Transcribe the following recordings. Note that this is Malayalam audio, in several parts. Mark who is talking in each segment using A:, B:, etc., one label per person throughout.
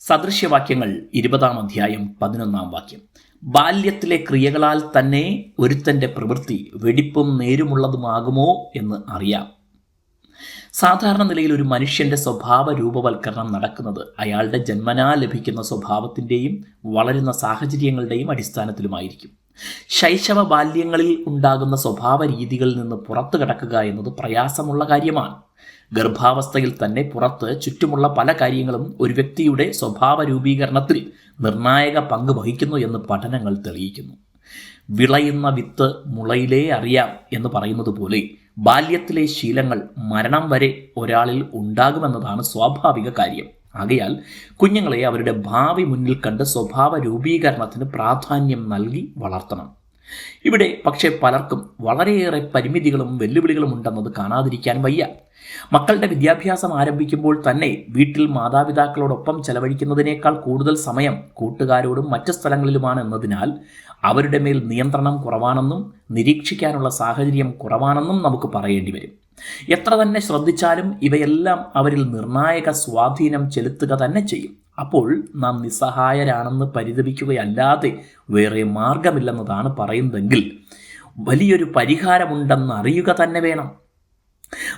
A: സദൃശ്യവാക്യങ്ങൾ ഇരുപതാം അധ്യായം പതിനൊന്നാം വാക്യം. ബാല്യത്തിലെ ക്രിയകളാൽ തന്നെ ഒരുത്തന്റെ പ്രവൃത്തി വെടിപ്പും നേരുമുള്ളതുമാകുമോ എന്ന് അറിയാം. സാധാരണ നിലയിൽ ഒരു മനുഷ്യന്റെ സ്വഭാവ രൂപവൽക്കരണം നടക്കുന്നത് അയാളുടെ ജന്മനാ ലഭിക്കുന്ന സ്വഭാവത്തിന്റെയും വളരുന്ന സാഹചര്യങ്ങളുടെയും അടിസ്ഥാനത്തിലുമായിരിക്കും. ശൈശവ ബാല്യങ്ങളിൽ ഉണ്ടാകുന്ന സ്വഭാവ രീതികളിൽ നിന്ന് പുറത്തു കടക്കുക എന്നത് പ്രയാസമുള്ള കാര്യമാണ്. ഗർഭാവസ്ഥയിൽ തന്നെ പുറത്ത് ചുറ്റുമുള്ള പല കാര്യങ്ങളും ഒരു വ്യക്തിയുടെ സ്വഭാവ രൂപീകരണത്തിൽ നിർണായക പങ്ക് വഹിക്കുന്നു എന്ന് പഠനങ്ങൾ തെളിയിക്കുന്നു. വിളയുന്ന വിത്ത് മുളയിലേ അറിയാം എന്ന് പറയുന്നത് പോലെ ബാല്യത്തിലെ ശീലങ്ങൾ മരണം വരെ ഒരാളിൽ ഉണ്ടാകുമെന്നതാണ് സ്വാഭാവിക കാര്യം. ആകയാൽ കുഞ്ഞുങ്ങളെ അവരുടെ ഭാവി മുന്നിൽ കണ്ട് സ്വഭാവ രൂപീകരണത്തിന് പ്രാധാന്യം നൽകി വളർത്തണം. ഇവിടെ പക്ഷേ പലർക്കും വളരെയേറെ പരിമിതികളും വെല്ലുവിളികളും ഉണ്ടെന്നത് കാണാതിരിക്കാൻ വയ്യ. മക്കളുടെ വിദ്യാഭ്യാസം ആരംഭിക്കുമ്പോൾ തന്നെ വീട്ടിൽ മാതാപിതാക്കളോടൊപ്പം ചെലവഴിക്കുന്നതിനേക്കാൾ കൂടുതൽ സമയം കൂട്ടുകാരോടും മറ്റു സ്ഥലങ്ങളിലുമാണ് എന്നതിനാൽ അവരുടെ മേൽ നിയന്ത്രണം കുറവാണെന്നും നിരീക്ഷിക്കാനുള്ള സാഹചര്യം കുറവാണെന്നും നമുക്ക് പറയേണ്ടി വരും. എത്ര തന്നെ ശ്രദ്ധിച്ചാലും ഇവയെല്ലാം അവരിൽ നിർണായക സ്വാധീനം ചെലുത്തുക തന്നെ ചെയ്യും. അപ്പോൾ നാം നിസ്സഹായരാണെന്ന് പരിതപിക്കുകയല്ലാതെ വേറെ മാർഗമില്ലെന്നതാണ് പറയുന്നതെങ്കിൽ വലിയൊരു പരിഹാരമുണ്ടെന്ന് അറിയുക തന്നെ വേണം.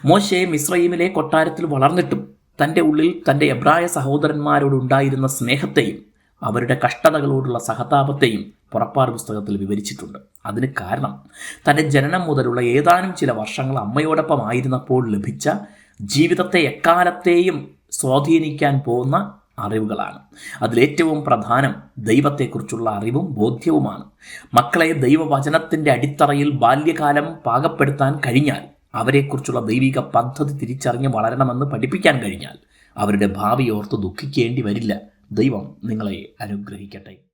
A: മോശയെ മിശ്രൈമിലെ കൊട്ടാരത്തിൽ വളർന്നിട്ടും തന്റെ ഉള്ളിൽ തന്റെ എബ്രായ സഹോദരന്മാരോടുണ്ടായിരുന്ന സ്നേഹത്തെയും അവരുടെ കഷ്ടതകളോടുള്ള സഹതാപത്തെയും പുറപ്പാട് പുസ്തകത്തിൽ വിവരിച്ചിട്ടുണ്ട്. അതിന് കാരണം തന്റെ ജനനം മുതലുള്ള ഏതാനും ചില വർഷങ്ങൾ അമ്മയോടൊപ്പം ആയിരുന്നപ്പോൾ ലഭിച്ച ജീവിതത്തെ എക്കാലത്തെയും സ്വാധീനിക്കാൻ പോകുന്ന അറിവുകളാണ്. അതിലേറ്റവും പ്രധാനം ദൈവത്തെക്കുറിച്ചുള്ള അറിവും ബോധ്യവുമാണ്. മക്കളെ ദൈവവചനത്തിന്റെ അടിത്തറയിൽ ബാല്യകാലം പാകപ്പെടുത്താൻ കഴിഞ്ഞാൽ അവരെക്കുറിച്ചുള്ള ദൈവിക പദ്ധതി തിരിച്ചറിഞ്ഞ് വളരണമെന്ന് പഠിപ്പിക്കാൻ കഴിഞ്ഞാൽ അവരുടെ ഭാവി ഓർത്ത് ദുഃഖിക്കേണ്ടി വരില്ല. ദൈവം നിങ്ങളെ അനുഗ്രഹിക്കട്ടെ.